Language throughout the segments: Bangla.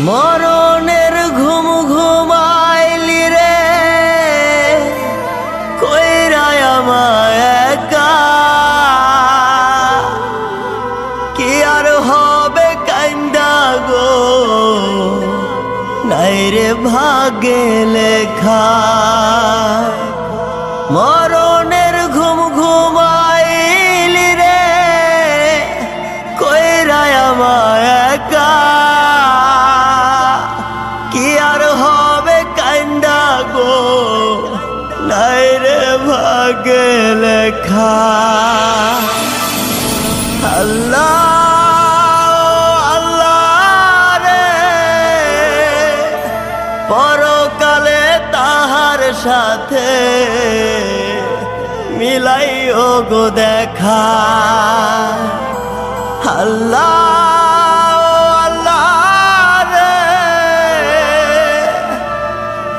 মরণের ঘুম ঘুমাইলি রে। কইরায় কি আর হবে কান্দা গো? নাই রে ভাগে লেখা। ভাগে লেখা। আল্লাহ আল্লাহ রে। পরকালে তাহার সাথে মিলাইও গো দেখা। আল্লাহ আল্লাহ রে।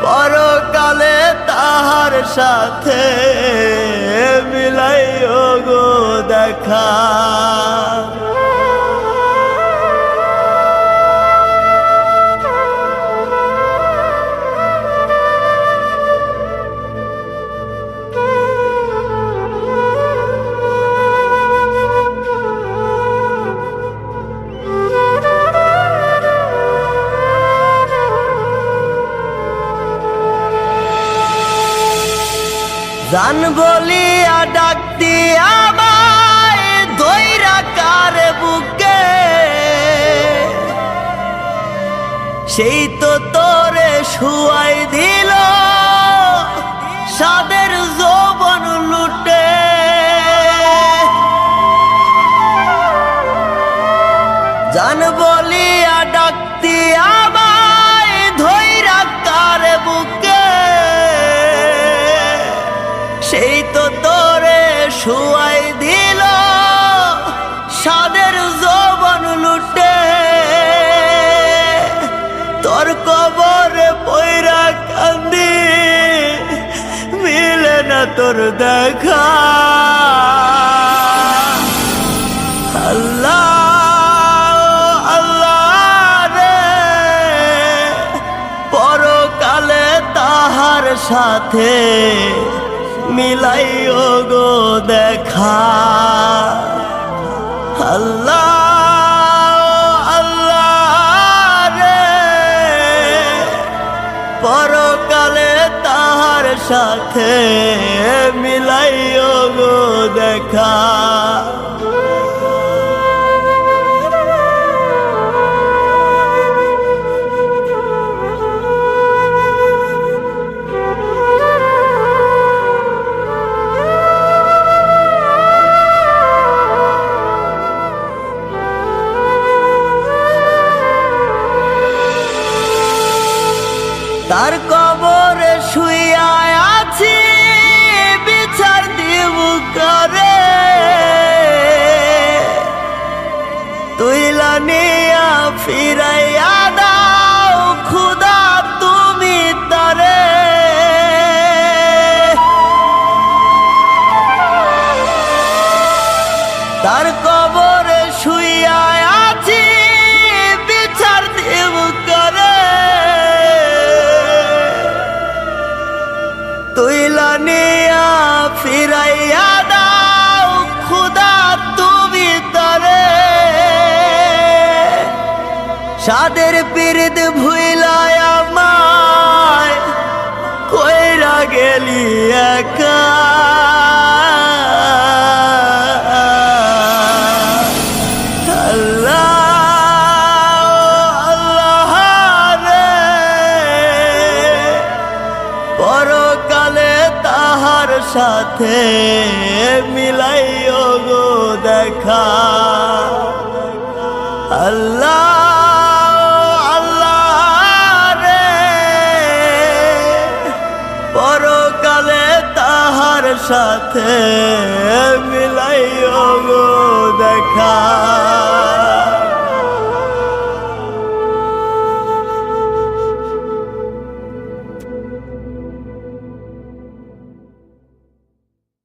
পরকালে তাহার সাথে দেখা জান বলিয়া ডাক আমায় দইরা কারে বুকে। সেই তো তোরে শুয়াই দিল, সাদের যৌবন লুটে। জান বলিয়া ডাকতি আমায় ধৈরা কারে বুকে। সেই তো তোরে শুয়াই দিল। সাদের যৌবন লুটে। তোর কবরে পয়রা কান্দি। মিলে না তোর দেখা। সাথে মিলাইও গো দেখা। আল্লাহ আল্লাহ রে। পরকালে তাহার সাথে মিলাইও গো দেখা। তার কবরে সাদের পিরিত ভুইলায় আমায় কইরা গেলি একা। পরকালে তাহার সাথে মিলাইও গো দেখা। সাথে মিলাইও গো দেখা।